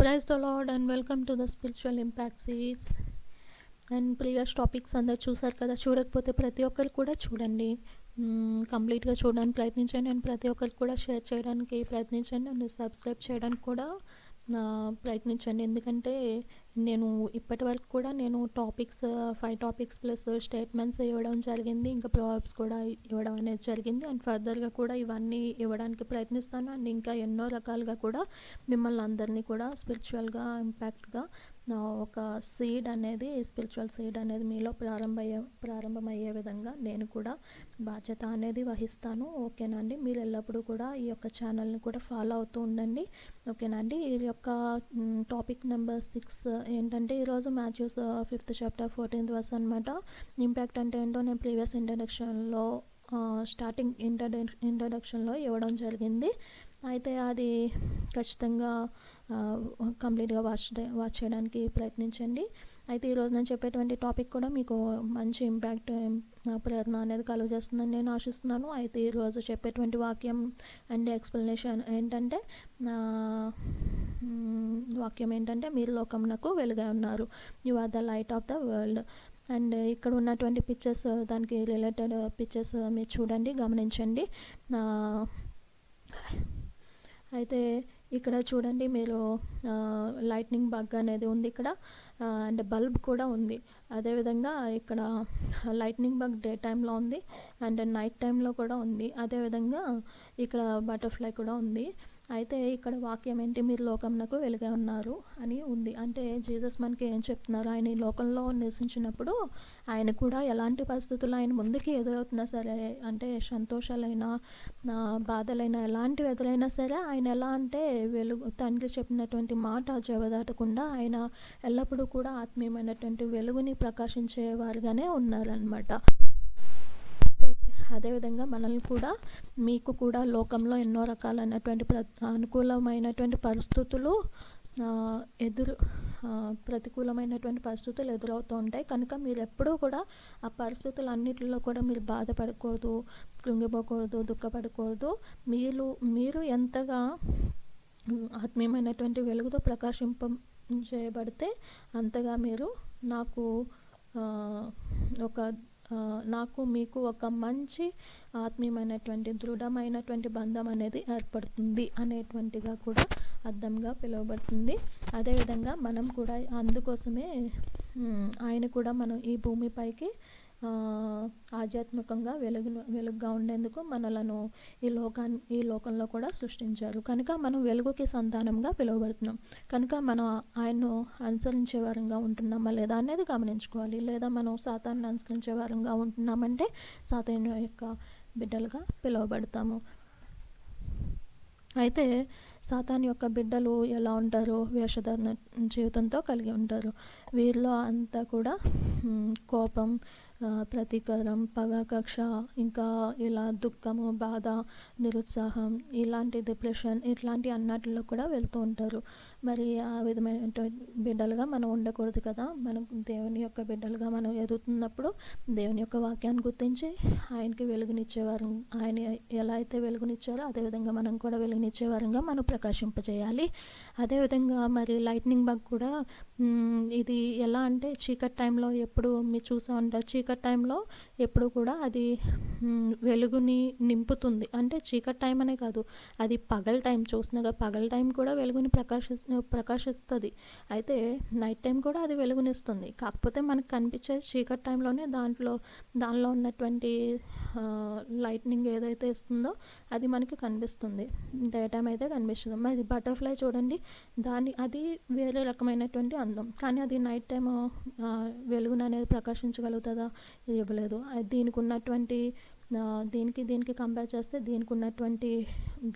Praise the Lord and welcome to the spiritual impact series and previous topics అందరు చూసారు కదా చూడకపోతే ప్రతి ఒక్కరు కూడా చూడండి. కంప్లీట్గా చూడడానికి ప్రయత్నించండి అండ్ ప్రతి ఒక్కరు కూడా షేర్ చేయడానికి ప్రయత్నించండి అండ్ సబ్స్క్రైబ్ చేయడానికి కూడా ప్రయత్నించండి. ఎందుకంటే నేను ఇప్పటి వరకు కూడా నేను topics five topics plus statements ఇవ్వడం జరిగింది. ఇంకా ప్రాబ్స్ కూడా ఇవ్వడం అనేది జరిగింది. అండ్ ఫర్దర్గా కూడా ఇవన్నీ ఇవ్వడానికి ప్రయత్నిస్తాను. అండ్ ఇంకా ఎన్నో రకాలుగా కూడా మిమ్మల్ని అందరినీ కూడా స్పిరిచువల్గా ఇంపాక్ట్గా ఒక సీడ్ అనేది స్పిరిచువల్ సీడ్ అనేది మీలో ప్రారంభమయ్యే ప్రారంభమయ్యే విధంగా నేను కూడా బాధ్యత అనేది వహిస్తాను. ఓకేనా అండి? మీరు ఎల్లప్పుడూ కూడా ఈ యొక్క ఛానల్ని కూడా ఫాలో అవుతూ ఉండండి. ఓకేనా అండి? ఈ యొక్క టాపిక్ నెంబర్ సిక్స్ ఏంటంటే ఈరోజు Matthew's fifth chapter fourteenth verse అనమాట ఇంపాక్ట్ అంటే ఏంటో నేను ప్రీవియస్ ఇంట్రడక్షన్లో స్టార్టింగ్ ఇంట్రడక్ ఇంట్రడక్షన్లో ఇవ్వడం జరిగింది. అయితే అది ఖచ్చితంగా కంప్లీట్గా వాచ్ వాచ్ చేయడానికి ప్రయత్నించండి. అయితే ఈరోజు నేను చెప్పేటువంటి టాపిక్ కూడా మీకు మంచి ఇంపాక్ట్ ప్రేరణ అనేది కలుగజేస్తుందని నేను ఆశిస్తున్నాను. అయితే ఈరోజు చెప్పేటువంటి వాక్యం అండ్ ఎక్స్ప్లెనేషన్ ఏంటంటే వాక్యం ఏంటంటే మీరు లోకమునకు వెలుగా ఉన్నారు. You are the light of the world and ఇక్కడ ఉన్నటువంటి పిక్చర్స్ దానికి రిలేటెడ్ పిక్చర్స్ మీరు చూడండి గమనించండి. అయితే ఇక్కడ చూడండి మీరు లైట్నింగ్ బగ్ అనేది ఉంది ఇక్కడ. అండ్ బల్బ్ కూడా ఉంది. అదేవిధంగా ఇక్కడ లైట్నింగ్ బగ్ డే టైంలో ఉంది. అండ్ నైట్ టైంలో కూడా ఉంది. అదేవిధంగా ఇక్కడ బటర్ఫ్లై కూడా ఉంది. అయితే ఇక్కడ వాక్యం ఏంటి? మీరు లోకంనకు వెలుగా ఉన్నారు అని ఉంది. అంటే జీసస్ మనకి ఏం చెప్తున్నారు? ఆయన ఈ లోకంలో నివసించినప్పుడు ఆయన కూడా ఎలాంటి పరిస్థితులు ఆయన ముందుకి ఎదురవుతున్నా సరే అంటే సంతోషాలైనా బాధలైనా ఎలాంటివి ఎదురైనా సరే ఆయన ఎలా అంటే వెలుగు తండ్రి చెప్పినటువంటి మాట జవదాటకుండా ఆయన ఎల్లప్పుడూ కూడా ఆత్మీయమైనటువంటి వెలుగుని ప్రకాశించేవారుగానే ఉన్నారనమాట అదేవిధంగా మనల్ని కూడా మీకు కూడా లోకంలో ఎన్నో రకాలైనటువంటి ప్ర అనుకూలమైనటువంటి పరిస్థితులు ఎదురు ప్రతికూలమైనటువంటి పరిస్థితులు ఎదురవుతూ ఉంటాయి. కనుక మీరు ఎప్పుడూ కూడా ఆ పరిస్థితులు అన్నిటిలో కూడా మీరు బాధపడకూడదు కృంగిపోకూడదు దుఃఖపడకూడదు. మీరు మీరు ఎంతగా ఆత్మీయమైనటువంటి వెలుగుతో ప్రకాశింప చేయబడితే అంతగా మీరు నాకు ఒక నాకు మీకు ఒక మంచి ఆత్మీయమైనటువంటి దృఢమైనటువంటి బంధం అనేది ఏర్పడుతుంది అనేటువంటిగా కూడా అర్థంగా పిలువబడుతుంది. అదేవిధంగా మనం కూడా అందుకోసమే ఆయన కూడా మనం ఈ భూమిపైకి ఆధ్యాత్మికంగా వెలుగును వెలుగుగా ఉండేందుకు మనలను ఈ లోకాన్ని ఈ లోకంలో కూడా సృష్టించారు. కనుక మనం వెలుగుకి సంతానంగా పిలువబడుతున్నాం. కనుక మనం ఆయన్ను అనుసరించే వారంగా ఉంటున్నామా లేదా అనేది గమనించుకోవాలి. లేదా మనం సాతాన్ని అనుసరించే వారంగా ఉంటున్నామంటే సాతాను యొక్క బిడ్డలుగా పిలువబడతాము. అయితే సాతాన్ యొక్క బిడ్డలు ఎలా ఉంటారు వేషధారణ జీవితంతో కలిగి ఉంటారు. వీరిలో అంతా కూడా కోపం ప్రతీకారం పగ కక్ష ఇంకా ఇలా దుఃఖము బాధ నిరుత్సాహం ఇలాంటి డిప్రెషన్ ఇట్లాంటి అన్నట్లో కూడా వెళ్తూ ఉంటారు. మరి ఆ విధమైన బిడ్డలుగా మనం ఉండకూడదు కదా. మనం దేవుని యొక్క బిడ్డలుగా మనం ఎదుగుతున్నప్పుడు దేవుని యొక్క వాక్యాన్ని గుర్తించి ఆయనకి వెలుగునిచ్చేవారు ఆయన ఎలా అయితే వెలుగునిచ్చారో అదేవిధంగా మనం కూడా వెలుగునిచ్చేవారంగా మనం ప్రకాశింపజేయాలి. అదేవిధంగా మరి లైట్నింగ్ బగ్ కూడా ఇది ఎలా అంటే చీకటి టైంలో ఎప్పుడు మీరు చూసా ఉంటారు. చీకటి టైంలో ఎప్పుడు కూడా అది వెలుగుని నింపుతుంది. అంటే చీకటి టైం అనే కాదు అది పగల టైం చూసినగా పగల టైం కూడా వెలుగుని ప్రకాశి ప్రకాశిస్తుంది. అయితే నైట్ టైం కూడా అది వెలుగునిస్తుంది కాకపోతే మనకు కనిపించే చీకటి టైంలోనే దాంట్లో దానిలో ఉన్నటువంటి లైట్నింగ్ ఏదైతే ఇస్తుందో అది మనకి కనిపిస్తుంది. డే టైం అయితే కనిపిస్తుంది మరి బటర్ఫ్లై చూడండి. దాని అది వేరే రకమైనటువంటి అందం. కానీ అది నైట్ టైం వెలుగున అనేది ప్రకాశించగలుగుతుందా? ఇవ్వలేదు. అది దీనికి ఉన్నటువంటి దీనికి దీనికి కంపేర్ చేస్తే దీనికి ఉన్నటువంటి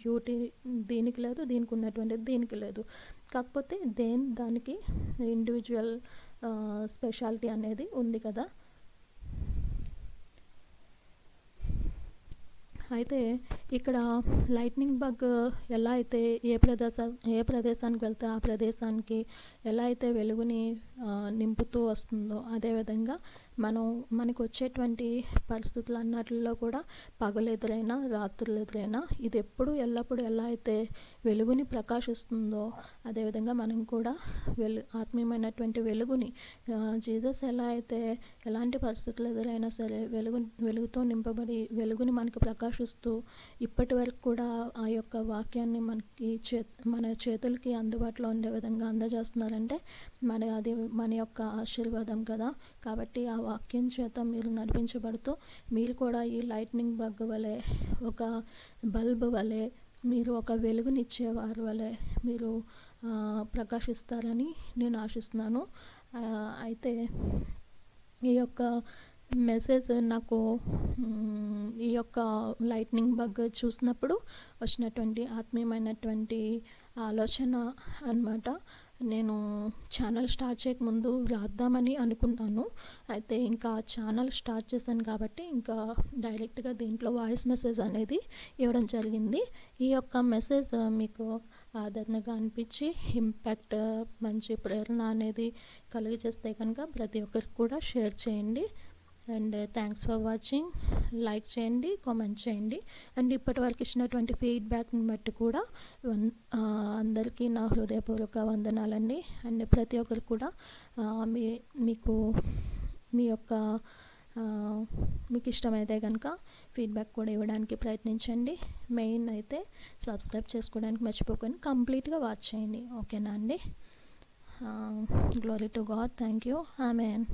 బ్యూటీ దీనికి లేదు దీనికి ఉన్నటువంటి దీనికి లేదు. కాకపోతే దేని దానికి ఇండివిజువల్ స్పెషాలిటీ అనేది ఉంది కదా. అయితే ఇక్కడ లైట్నింగ్ బగ్ ఎలా అయితే ఏ ప్రదేశ ఏ ప్రదేశానికి వెళ్తే ఆ ప్రదేశానికి ఎలా అయితే వెలుగుని నింపుతూ వస్తుందో అదేవిధంగా మనం మనకు వచ్చేటువంటి పరిస్థితులు అన్నట్లో కూడా పగలు ఎదురైనా రాత్రులు ఎదురైనా ఇది ఎప్పుడు ఎల్లప్పుడూ ఎలా అయితే వెలుగుని ప్రకాశిస్తుందో అదేవిధంగా మనం కూడా వెలు ఆత్మీయమైనటువంటి వెలుగుని ఆ, జీసస్ ఎలా అయితే ఎలాంటి పరిస్థితులు ఎదురైనా సరే వెలుగు వెలుగుతో నింపబడి వెలుగుని మనకు ప్రకాశిస్తూ ఇప్పటి వరకు కూడా ఆ యొక్క వాక్యాన్ని మనకి చే మన చేతులకి అందుబాటులో ఉండే విధంగా అందజేస్తున్నారంటే మన అది మన యొక్క ఆశీర్వాదం కదా. కాబట్టి ఆ వాక్యం చేత మీరు నడిపించబడుతూ మీరు కూడా ఈ లైట్నింగ్ బగ్ వలె ఒక బల్బ్ వలె మీరు ఒక వెలుగునిచ్చేవారు వలె మీరు ప్రకాశిస్తారని నేను ఆశిస్తున్నాను. అయితే ఈ యొక్క మెసేజ్ నాకు ఈ యొక్క లైట్నింగ్ బగ్ చూసినప్పుడు వచ్చినటువంటి ఆత్మీయమైనటువంటి ఆలోచన అన్నమాట. నేను ఛానల్ స్టార్ట్ చేయకముందు రాద్దామని అనుకున్నాను. అయితే ఇంకా ఛానల్ స్టార్ట్ చేశాను కాబట్టి ఇంకా డైరెక్ట్గా దీంట్లో వాయిస్ మెసేజ్ అనేది ఇవ్వడం జరిగింది. ఈ యొక్క మెసేజ్ మీకు ఆదరణగా అనిపించి ఇంపాక్ట్ మంచి ప్రేరణ అనేది కలిగజేస్తే కనుక ప్రతి ఒక్కరికి కూడా షేర్ చేయండి. And thanks for watching like చేయండి కామెంట్ చేయండి. అండ్ ఇప్పటి వరకు ఇచ్చినటువంటి ఫీడ్బ్యాక్ని బట్టి కూడా వన్- అందరికీ నా హృదయపూర్వక వందనాలండి. అండ్ ప్రతి ఒక్కరు కూడా మీ మీకు మీ యొక్క మీకు ఇష్టమైతే కనుక ఫీడ్బ్యాక్ కూడా ఇవ్వడానికి ప్రయత్నించండి. మెయిన్ అయితే సబ్స్క్రైబ్ చేసుకోవడానికి మర్చిపోకండి. కంప్లీట్గా వాచ్ చేయండి. ఓకేనా అండి? Glory to God thank you amen